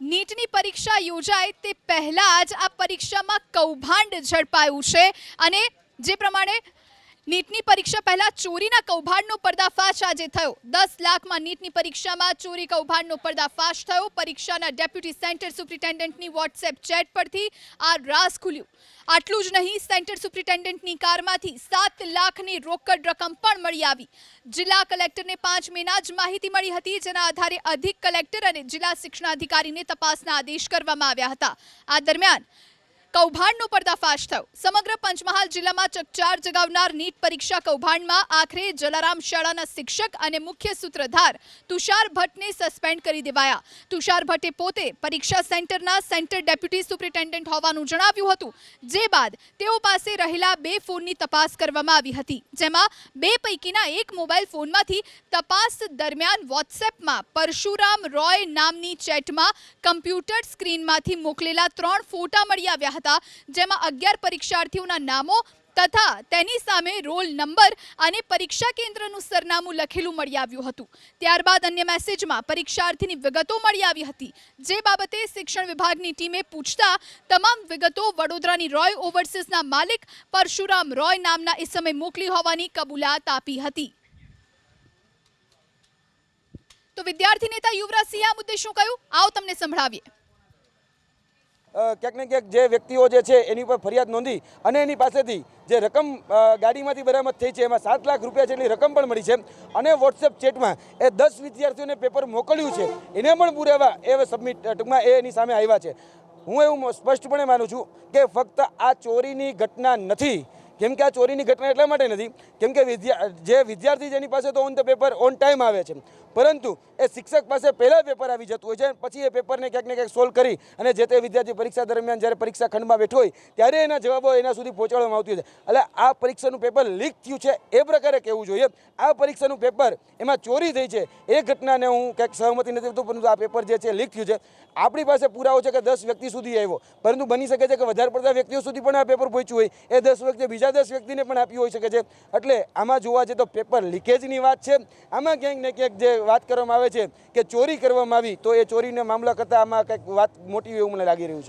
નીટની પરીક્ષા યોજાય તે પહેલાં જ આ પરીક્ષામાં કૌભાંડ ઝડપાયું છે અને જે પ્રમાણે નીટની પરીક્ષા પહેલા ચોરીના કૌભાંડનો પર્દાફાશ આજે થયો. દસ લાખમાં નીટની પરીક્ષામાં ચોરી કૌભાંડનો પર્દાફાશ થયો. પરીક્ષાના ડેપ્યુટી સેન્ટર સુપ્રિન્ટેન્ડન્ટની વોટ્સએપ ચેટ પરથી આ રાસ ખુલ્યું. આટલું જ નહીં, સેન્ટર સુપ્રિન્ટેન્ડન્ટની કારમાંથી સાત લાખની રોકડ રકમ પણ મળી આવી. જિલ્લા કલેક્ટરને પાંચ મેના જ માહિતી મળી હતી, જેના આધારે અધિક કલેક્ટર અને જિલ્લા શિક્ષણાધિકારીને તપાસના આદેશ કરવામાં આવ્યા હતા. આ દરમિયાન કૌભાંડનો પર્દાફાશ થયો. સમગ્ર પંચમહાલ જિલ્લામાં ચકચાર જગાવનાર નીટ પરીક્ષા કૌભાંડમાં આખરે જલારામ શાળાના શિક્ષક અને મુખ્ય સૂત્રધાર તુષાર ભટ્ટને સસ્પેન્ડ કરી દેવાયા. તુષાર ભટ્ટે પોતે પરીક્ષા સેન્ટરના સેન્ટર ડેપ્યુટી સુપ્રિન્ટેન્ડન્ટ હોવાનું જણાવ્યું હતું. જે બાદ તેઓ પાસે રહેલા બે ફોનની તપાસ કરવામાં આવી હતી, જેમાં બે પૈકીના એક મોબાઈલ ફોનમાંથી તપાસ દરમિયાન વોટ્સએપમાં પરશુરામ રોય નામની ચેટમાં કમ્પ્યુટર સ્ક્રીનમાંથી મોકલેલા ત્રણ ફોટા મળી આવ્યા હતા, જેમાં અગિયાર પરીક્ષાર્થીઓના નામો તથા તેની સામે રોલ નંબર અને પરીક્ષા કેન્દ્રનું સરનામું લખેલું મળી આવ્યું હતું. ત્યારબાદ અન્ય મેસેજમાં પરીક્ષાર્થીની વિગતો મળી આવી હતી, જે બાબતે શિક્ષણ વિભાગની ટીમે પૂછતા, તમામ વિગતો વડોદરાની રોય ઓવરસીઝના માલિક પરશુરામ રોય નામના ઇસમે મોકલી હોવાની કબૂલાત આપી હતી. તો વિદ્યાર્થી નેતા યુવરાજ સિંહે આ મુદ્દે શું કહ્યું? આવો તમને સંભળાવીએ. ક્યાંક ને ક્યાંક જે વ્યક્તિઓ જે છે એની ઉપર ફરિયાદ નોંધી અને એની પાસેથી જે રકમ ગાડીમાંથી બરામદ થઈ છે, એમાં સાત લાખ રૂપિયા જેટલી રકમ પણ મળી છે. અને વોટ્સએપ ચેટમાં એ દસ વિદ્યાર્થીઓને પેપર મોકલ્યું છે. એને પણ પુરાવા એ સબમિટ ટૂંકમાં એ એની સામે આવ્યા છે. હું એવું સ્પષ્ટપણે માનું છું કે ફક્ત આ ચોરીની ઘટના નથી કેમ કે આ ચોરીની ઘટના એટલા માટે નથી, કેમ કે જે વિદ્યાર્થી જેની પાસે તો on the paper on time આવે છે. પરંતુ એ શિક્ષક પાસે પહેલાં પેપર આવી જતું હોય છે, પછી એ પેપરને ક્યાંક ને ક્યાંક સોલ્વ કરી અને જે તે વિદ્યાર્થી પરીક્ષા દરમિયાન જ્યારે પરીક્ષા ખંડમાં બેઠો હોય, ત્યારે એના જવાબો એના સુધી પહોંચાડવામાં આવતી હોય છે. એટલે આ પરીક્ષાનું પેપર લીક થયું છે એ પ્રકારે કહેવું જોઈએ. આ પરીક્ષાનું પેપર એમાં ચોરી થઈ છે, એ ઘટનાને હું ક્યાંક સહમતી નથી થતું પરંતુ આ પેપર જે છે લીક થયું છે. આપણી પાસે પુરાવો છે કે દસ વ્યક્તિ સુધી આવ્યો, પરંતુ બની શકે છે કે વધારે પડતા વ્યક્તિઓ સુધી પણ આ પેપર પહોંચ્યું હોય. એ દસ વ્યક્તિ બીજા દસ વ્યક્તિને પણ આપી હોઈ શકે છે. એટલે આમાં જોવા જઈએ તો પેપર લીકેજની વાત છે. આમાં ક્યાંક ને ક્યાંક જે વાત કરવામાં આવે છે કે ચોરી કરવામાં આવી, તો એ ચોરીના મામલા કરતાં આમાં કંઈક વાત મોટી એવું મને લાગી રહ્યું છે.